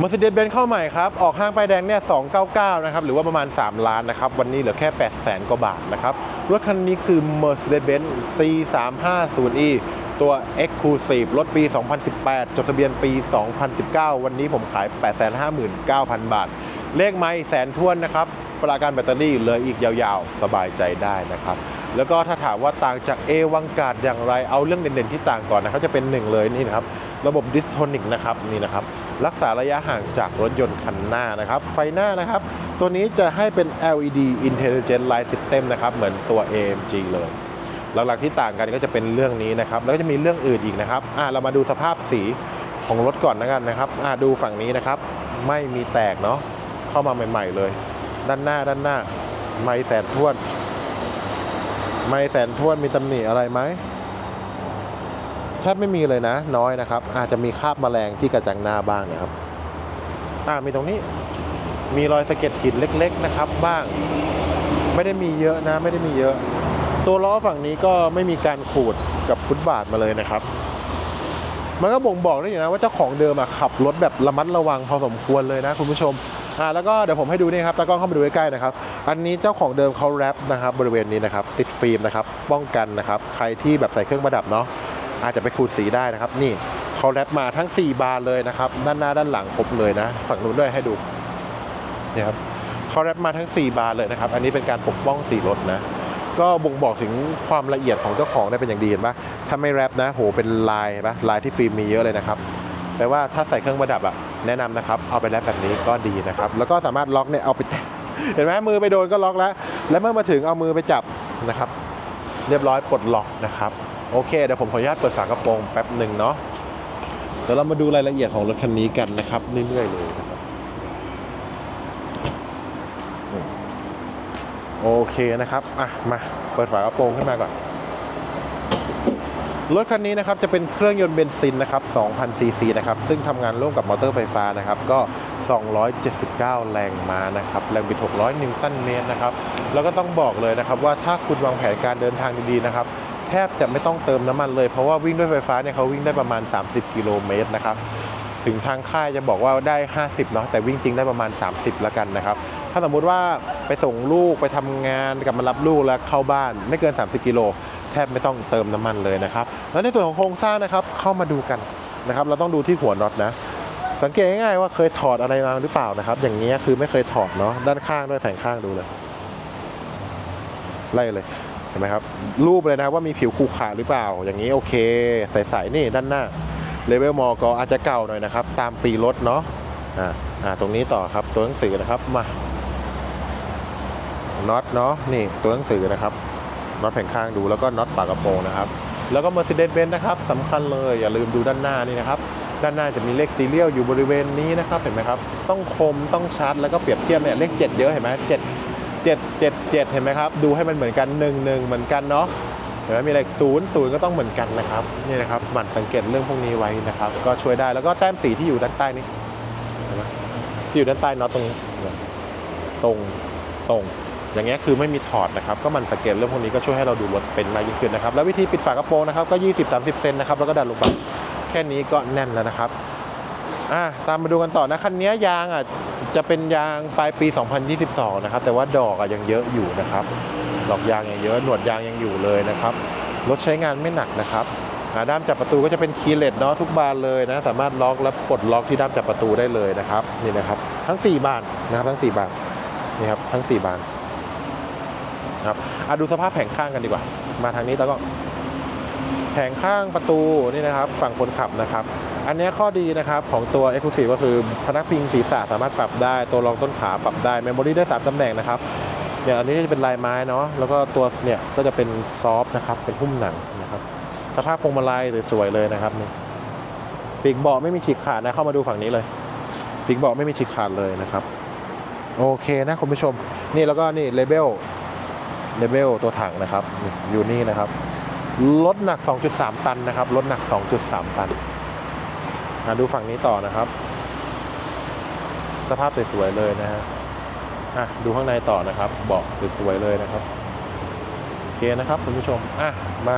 Mercedes-Benz เข้าใหม่ครับ ออกห้างป้ายแดงเนี่ย 299 นะครับ หรือว่าประมาณ 3 ล้านนะครับ วันนี้เหลือแค่ 800,000กว่าบาทนะครับ รถคันนี้คือ Mercedes-Benz C350e ตัว Exclusive รถปี 2018 จดทะเบียนปี 2019 วันนี้ผมขาย 859,000 บาท เลขไม้แสนท้วนนะครับ ประกันแบตเตอรี่เลยอีกยาวๆ สบายใจได้นะครับ แล้วก็ถ้าถามว่าต่างจาก A วังกาดอย่างไร เอาเรื่องเด่นๆที่ต่างก่อนนะครับ จะเป็นหนึ่งเลยนี่นะครับ ระบบดิสโทนิกนะครับ นี่นะครับ รักษาระยะห่างจากรถยนต์คันหน้านะครับ ไฟหน้านะครับ ตัวนี้จะให้เป็น LED Intelligent Light System นะครับ เหมือนตัว AMG เลย หลักๆที่ต่างกันก็จะเป็นเรื่องนี้นะครับ แล้วก็จะมีเรื่องอื่นอีกนะครับอ่าเรามาดูสภาพสีของรถก่อนนะกันนะครับอ่าดูฝั่งนี้นะครับ ไม่มีแตกเนาะเข้ามาใหม่ ๆ เลย ด้านหน้าด้านหน้า ไม่แสนท้วน ไม่แสนท้วนมีตำหนิอะไรไหม ทบไม่มีเลยนะ น้อยนะครับ อาจจะมีคราบแมลงที่กระจังหน้าบ้างนะครับ อ่ามีตรงนี้มีรอยสะเก็ดหินเล็ก ๆ นะครับ บ้าง ไม่ได้มีเยอะนะไม่ได้มีเยอะ ตัวล้อฝั่งนี้ก็ไม่มีการขูดกับฟุตบาทมาเลยนะครับ มันก็บ่งบอกได้อยู่นะว่าเจ้าของเดิมอะขับรถแบบระมัดระวังพอสมควรเลยนะคุณผู้ชมอ่าแล้วก็เดี๋ยวผมให้ดูนี่ครับตากล้องเข้ามาดูใกล้ๆนะครับ อันนี้เจ้าของเดิมเขาแรปนะครับบริเวณนี้นะครับติดฟิล์มนะครับป้องกันนะครับใครที่แบบใส่เครื่องประดับเนาะ อาจจะไปขูดสีได้นะครับ นี่เขาแรปมาทั้ง 4 บานเลยนะครับ ด้านหน้าด้านหลังครบเลยนะ ฝั่งนู้นด้วยให้ดูเนี่ยครับเขาแรปมาทั้ง 4 บานเลยนะครับ อันนี้เป็นการปกป้องสีรถนะ ก็บ่งบอกถึงความละเอียดของเจ้าของได้เป็นอย่างดีเห็นปะถ้าไม่แรปนะโหเป็นลายเห็นปะลายที่ฟิล์มมีเยอะเลยนะครับแปลว่าถ้าใส่เครื่องประดับอะแนะนำนะครับ เอาไปแรปแบบนี้ก็ดีนะครับ แล้วก็สามารถล็อกเนี่ยเอาไปเห็นไหมมือไปโดนก็ล็อกแล้ว แล้วเมื่อมาถึงเอามือไปจับนะครับ เรียบร้อยปลดล็อกนะครับ โอเคเดี๋ยวผมขออนุญาตเปิดฝากระโปรงแป๊บหนึ่งเนาะเดี๋ยวเรามาดูรายละเอียดของรถคันนี้กันนะครับเรื่อยๆเลยนะครับโอเคนะครับอะมาเปิดฝากระโปรงขึ้นมาก่อนรถคันนี้นะครับจะเป็นเครื่องยนต์เบนซินนะครับ2,000ซีซีนะครับซึ่งทำงานร่วมกับมอเตอร์ไฟฟ้านะครับก็ 279 แรงม้านะครับแรงบิด 600 นิวตันเมตรนะครับแล้วก็ต้องบอกเลยนะครับว่าถ้าคุณวางแผนการเดินทางดีๆนะครับ แทบจะไม่ต้องเติมน้ำมันเลย เพราะว่าวิ่งด้วยไฟฟ้าเนี่ยเขาวิ่งได้ประมาณ 30 กิโลเมตรนะครับถึงทางค่ายจะบอกว่าได้ 50เนาะแต่วิ่งจริงได้ประมาณ 30แล้วกันนะครับถ้าสมมุติว่าไปส่งลูกไปทำงานกลับมารับลูกแล้วเข้าบ้านไม่เกิน 30 กิโลแทบไม่ต้องเติมน้ำมันเลยนะครับแล้วในส่วนของโครงสร้างนะครับเข้ามาดูกันนะครับเราต้องดูที่หัวน็อตนะสังเกตง่ายๆว่าเคยถอดอะไรมาหรือเปล่านะครับ อย่างนี้คือไม่เคยถอดเนาะด้านข้างด้วยแผงข้างดูเลยไล่เลย ห็นไหมครับ รูปเลยนะว่ามีผิวขรุขระหรือเปล่า อย่างนี้โอเค ใสๆนี่ด้านหน้าเลเวลมอก็อาจจะเก่าหน่อยนะครับ ตามปีรถเนาะอ่าอ่าตรงนี้ต่อครับตัวหนังสือนะครับมาน็อตเนาะนี่ตัวหนังสือนะครับน็อตแผงข้างดูแล้วก็น็อตฝากระโปรงนะครับ แล้วก็ Mercedes-Benz นะครับสำคัญเลยอย่าลืมดูด้านหน้านี่นะครับด้านหน้าจะมีเลขซีเรียลอยู่บริเวณนี้นะครับเห็นไหมครับ ต้องคมต้องชัดแล้วก็เปรียบเทียบเนี่ยเลข 7 เยอะเห็นไหมเจ็ด เจ็ดเจ็ดเจ็ดเห็นไหมครับ ดูให้มันเหมือนกัน 1 1 เหมือนกันเนาะเห็นไหมมีเลขศูนย์ศูนย์ก็ต้องเหมือนกันนะครับนี่นะครับหมั่นสังเกตเรื่องพวกนี้ไว้นะครับ ก็ช่วยได้แล้วก็แต้มสีที่อยู่ด้านใต้นี่เห็นไหมที่อยู่ด้านใต้เน็อตรงตรงตรง อย่างเงี้ยคือไม่มีถอดนะครับ ก็มันสังเกตเรื่องพวกนี้ก็ช่วยให้เราดูรถเป็นมากยิ่งขึ้นนะครับ แล้ววิธีปิดฝากระโปรงนะครับก็ 20-30 เซนนะครับแล้วก็ดันลงไปแค่นี้ก็แน่นแล้วนะครับอะตามมาดูกันต่อนะคันนี้ยางอะ จะเป็นยางปลายปี 2022 นะครับ แต่ว่าดอกอยังเยอะอยู่นะครับ ดอกยางยังเยอะหนวดยางยังอยู่เลยนะครับ รถใช้งานไม่หนักนะครับด้ามจับประตูก็จะเป็นคีย์เลสเนาะทุกบานเลยนะ สามารถล็อกและปลดล็อกที่ด้ามจับประตูได้เลยนะครับนี่นะครับ ทั้ง 4 บานนะครับ ทั้ง 4 บานนี่ครับทั้ง 4 บานครับอะดูสภาพแผงข้างกันดีกว่า มาทางนี้แล้วก็ แผงข้างประตูนี่นะครับ ฝั่งคนขับนะครับ อันนี้ข้อดีนะครับของตัว e x c l u s i v e ก็คือพนักพิงศีรษะสามารถปรับได้ตัวรองต้นขาปรับได้เมมโมรีได้3ตำแหน่งนะครับอย่างอันนี้จะเป็นลายไม้เนาะแล้วก็ตัวเนี่ยก็จะเป็นซอฟต์นะครับเป็นหุ้มหนังนะครับสภาพพวงมาลัยสวยๆเลยนะครับนี่ปีกเบาะไม่มีฉีกขาดนะเข้ามาดูฝั่งนี้เลยปีกเบาะไม่มีฉีกขาดเลยนะครับ โอเคนะคุณผู้ชม นี่แล้วก็นี่เลเบลเลเบลตัวถังนะครับอยู่นี่นะครับรถหนัก 2.3 ตันนะครับรถหนัก 2.3 ตัน ดูฝั่งนี้ต่อนะครับ สภาพสวยๆเลยนะฮะอะดูข้างในต่อนะครับเบาะสวยๆเลยนะครับโอเคนะครับคุณผู้ชมอะมา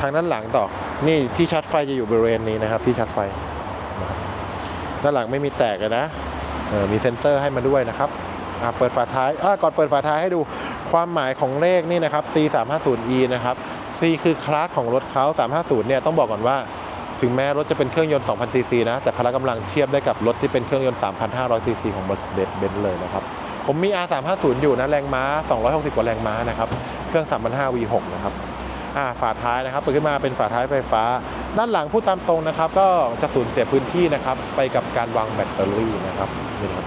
ทางด้านหลังต่อ นี่ที่ชาร์จไฟจะอยู่บริเวณนี้นะครับ ที่ชาร์จไฟด้านหลังไม่มีแตกเลยนะเออมีเซ็นเซอร์ให้มาด้วยนะครับอะเปิดฝาท้ายอะก่อนเปิดฝาท้ายให้ดูความหมายของเลขนี่นะครับ C 3 5 0 E นะครับ C คือคลาสของรถเขา350เนี่ยต้องบอกก่อนว่า ถึงแม้รถจะเป็นเครื่องยนต์ 2,000 ซีซีนะ แต่พละกำลังเทียบได้กับรถที่เป็นเครื่องยนต์ 3,500 ซีซีของ Mercedes-Benz เลยนะครับ ผมมี R350 อยู่นะ แรงม้า 260 กว่าแรงม้านะครับ เครื่อง 3,500 V6 นะครับอ่าฝาท้ายนะครับเปิดขึ้นมาเป็นฝาท้ายไฟฟ้า ด้านหลังพูดตามตรงนะครับ ก็จะสูญเสียพื้นที่นะครับ ไปกับการวางแบตเตอรี่นะครับนี่ครับ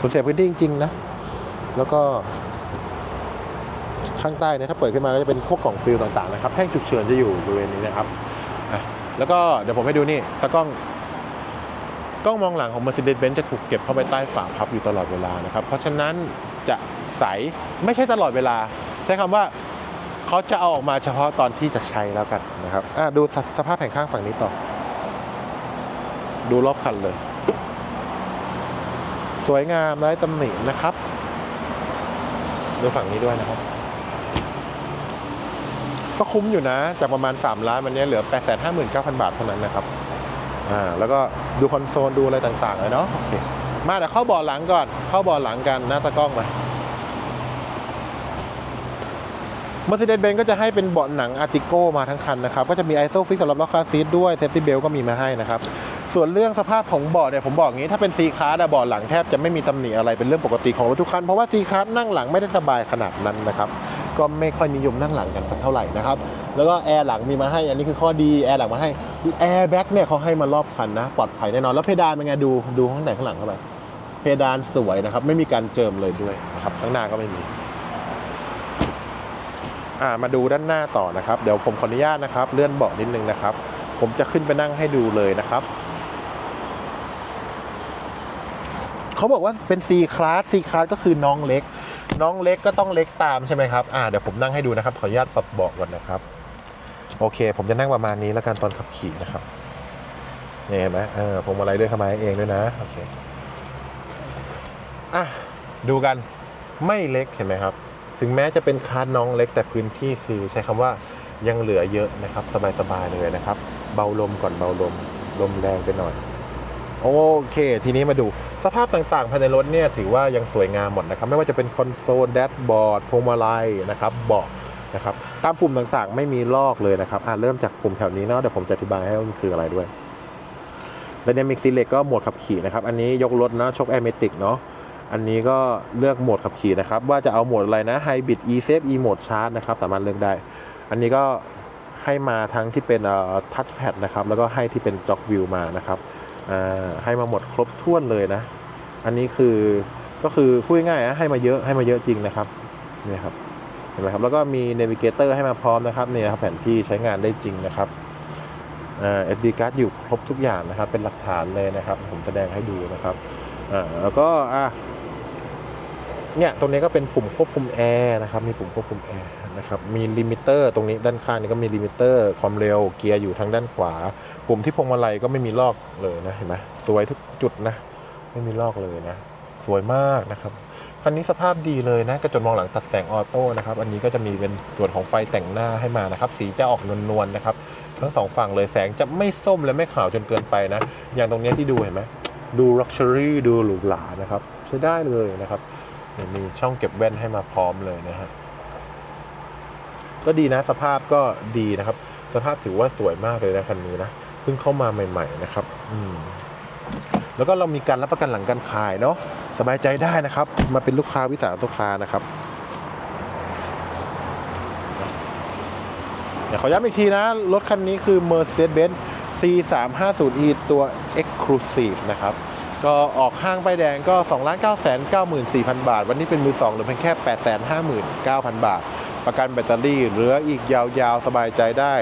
สูญเสียพื้นที่จริงๆนะ แล้วก็ข้างใต้เนี่ยถ้าเปิดขึ้นมาก็จะเป็นพวกกล่องฟิลต่างๆนะครับ แท่งฉุกเฉินจะอยู่บริเวณนี้นะครับ แล้วก็เดี๋ยวผมให้ดูนี่ตากล้องกล้องมองหลังของ Mercedes-Benz จะถูกเก็บเข้าไปใต้ฝาพับอยู่ตลอดเวลานะครับ เพราะฉะนั้นจะใสไม่ใช่ตลอดเวลา ใช้คำว่าเขาจะเอาออกมาเฉพาะตอนที่จะใช้แล้วกันนะครับดูสสภาพแผงข้างฝั่งนี้ต่อ ดูรอบคันเลย สวยงามไร้ตำหนินะครับ ดูฝั่งนี้ด้วยนะครับ ก็คุ้มอยู่นะ จากประมาณ 3 ล้านวันนี้เหลือ 859,000 บาทเท่านั้นนะครับอ่าแล้วก็ดูคอนโซลดูอะไรต่างๆเลยเนาะโอเคมาเดี๋ยวเข้าเบาะหลังก่อน เข้าเบาะหลังกันหน้าตะกล้องมา Mercedes-Benz ก็จะให้เป็นเบาะหนัง Artico มาทั้งคันนะครับ ก็จะมี ISOFIX สำหรับล็อกคาซีทด้วย Safety Belt ก็มีมาให้นะครับ ส่วนเรื่องสภาพของเบาะเนี่ยผมบอกงี้ถ้าเป็น C Class อะเบาะหลังแทบจะไม่มีตำหนิอะไรเป็นเรื่องปกติของรถทุกคัน เพราะว่า C Class นั่งหลังไม่ได้สบายขนาดนั้นนะครับ ก็ไม่ค่อยนิยมนั่งหลังกันสักเท่าไหร่นะครับ แล้วก็แอร์หลังมีมาให้ อันนี้คือข้อดีแอร์หลังมาให้แอร์แบ็กเนี่ยเขาให้มารอบคันนะปลอดภัยแน่นอนแล้วเพดานเป็นไงดูดูข้างในข้างหลังเข้าไปเพดานสวยนะครับ ไม่มีการเจิมเลยด้วยนะครับข้างหน้าก็ไม่มีอ่ามาดูด้านหน้าต่อนะครับ เดี๋ยวผมขออนุญาตนะครับ เลื่อนเบาะนิดนึงนะครับ ผมจะขึ้นไปนั่งให้ดูเลยนะครับ เขาบอกว่าเป็น C class C class ก็คือน้องเล็ก น้องเล็กก็ต้องเล็กตามใช่ไหมครับอ่าเดี๋ยวผมนั่งให้ดูนะครับ ขออนุญาตปรับเบาะก่อนนะครับ โอเค ผมจะนั่งประมาณนี้แล้วกันตอนขับขี่นะครับนี่เห็นไหมเออผมอะไรเลื่อนเข้ามาเองด้วยนะโอเคอะดูกันไม่เล็กเห็นไหมครับ ถึงแม้จะเป็นคาร์ดน้องเล็กแต่พื้นที่คือใช้คำว่ายังเหลือเยอะนะครับ สบายๆเลยนะครับ เบาลมก่อนเบาลมลมแรงไปหน่อย โอเค ทีนี้มาดูสภาพต่างๆ ภายในรถเนี่ยถือว่ายังสวยงามหมดนะครับ ไม่ว่าจะเป็นคอนโซลแดชบอร์ดพวงมาลัยนะครับเบาะนะครับตามปุ่มต่างๆ ไม่มีลอกเลยนะครับอะเริ่มจากปุ่มแถวนี้เนาะเดี๋ยวผมจะอธิบายให้ว่ามันคืออะไรด้วย Dynamic Select ก็โหมดขับขี่นะครับ อันนี้ยกรถนะชกแอร์เมติกเนาะอันนี้ก็เลือกโหมดขับขี่นะครับ ว่าจะเอาโหมดอะไรนะ Hybrid e Safe e Mode Charge นะครับสามารถเลือกได้ อันนี้ก็ให้มาทั้งที่เป็นเอ่อ Touchpad นะครับแล้วก็ให้ที่เป็น Jog View มานะครับ ให้มาหมดครบถ้วนเลยนะ อันนี้คือก็คือพูดง่ายๆนะให้มาเยอะให้มาเยอะจริงนะครับนี่ครับเห็นไหมครับแล้วก็มี Navigator ให้มาพร้อมนะครับนี่นะครับแผนที่ใช้งานได้จริงนะครับเอ่า SD card อยู่ครบทุกอย่างนะครับ เป็นหลักฐานเลยนะครับ ผมแสดงให้ดูนะครับแล้วก็อะเนี่ยตรงนี้ก็เป็นปุ่มควบคุมแอร์นะครับ มีปุ่มควบคุมแอร์ นะครับ มีลิมิเตอร์ตรงนี้ด้านข้างนี่ก็มีลิมิเตอร์ความเร็วเกียร์อยู่ทางด้านขวา ปุ่มที่พวงมาลัยก็ไม่มีลอกเลยนะเห็นไหมสวยทุกจุดนะ ไม่มีลอกเลยนะ สวยมากนะครับคันนี้สภาพดีเลยนะกระจกมองหลังตัดแสงออโต้นะครับ อันนี้ก็จะมีเป็นส่วนของไฟแต่งหน้าให้มานะครับ สีจะออกนวลๆนะครับ ทั้งสองฝั่งเลยแสงจะไม่ส้มและไม่ขาวจนเกินไปนะ อย่างตรงนี้ที่ดูเห็นไหมดูลักชัวรี่ดูหรูหรานะครับ ใช้ได้เลยนะครับมีช่องเก็บแว่นให้มาพร้อมเลยนะฮะ ก็ดีนะสภาพก็ดีนะครับ สภาพถือว่าสวยมากเลยนะคันนี้นะเพิ่งเข้ามาใหม่ๆนะครับอืมแล้วก็เรามีการรับประกันหลังการขายเนาะสบายใจได้นะครับ มาเป็นลูกค้าวิสาหกิจค้านะครับเดี๋ยวขอย้ำอีกทีนะ รถคันนี้คือ Mercedes-Benz C350e ตัว Exclusive นะครับ ก็ออกห้างป้ายแดงก็ 2 9 9 4 0 0 0 บาท วันนี้เป็นมือ 2หลือเพียงแค่ 859,000 บาท ประกันแบตเตอรี่เหลืออีกยาวๆ สบายใจได้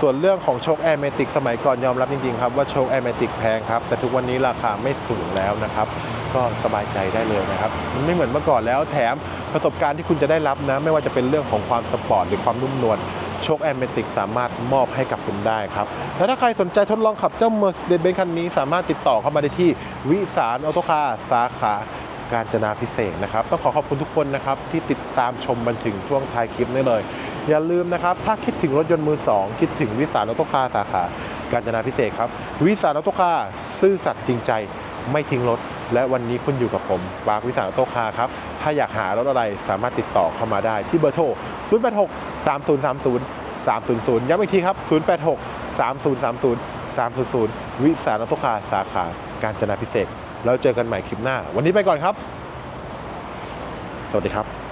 ส่วนเรื่องของโชคแอร์เมติกสมัยก่อนยอมรับจริงๆครับว่าโชคแอร์เมติกแพงครับ แต่ทุกวันนี้ราคาไม่สูงแล้วนะครับ ก็สบายใจได้เลยนะครับ มันไม่เหมือนเมื่อก่อนแล้วแถมประสบการณ์ที่คุณจะได้รับนะ ไม่ว่าจะเป็นเรื่องของความสปอร์ตหรือความนุ่มนวลโชคแอร์เมติกสามารถมอบให้กับคุณได้ครับ และถ้าใครสนใจทดลองขับเจ้า Mercedes-Benz คันนี้ สามารถติดต่อเข้ามาได้ที่วิสารออโตคาสาขา การจนาพิเศษนะครับต้องขอขอบคุณทุกคนนะครับที่ติดตามชมมาถึงช่วงท้ายคลิปนี้เลย อย่าลืมนะครับ ถ้าคิดถึงรถยนต์มือ 2 คิดถึงวิสารออโตคาสาขากาญจนาพิเศษครับ วิสานออโตคาซื่อสัตย์จริงใจไม่ทิ้งรถ และวันนี้คุณอยู่กับผมปาร์วิสานออโตคาครับถ้าอยากหารถอะไรสามารถติดต่อเข้ามาได้ที่เบอร์โทร 086 3030 300 ย้ำอีกทีครับ 086 3030 300 วิสานออโตคาสาขาการจนาพิเศษ แล้วเจอกันใหม่คลิปหน้า วันนี้ไปก่อนครับ สวัสดีครับ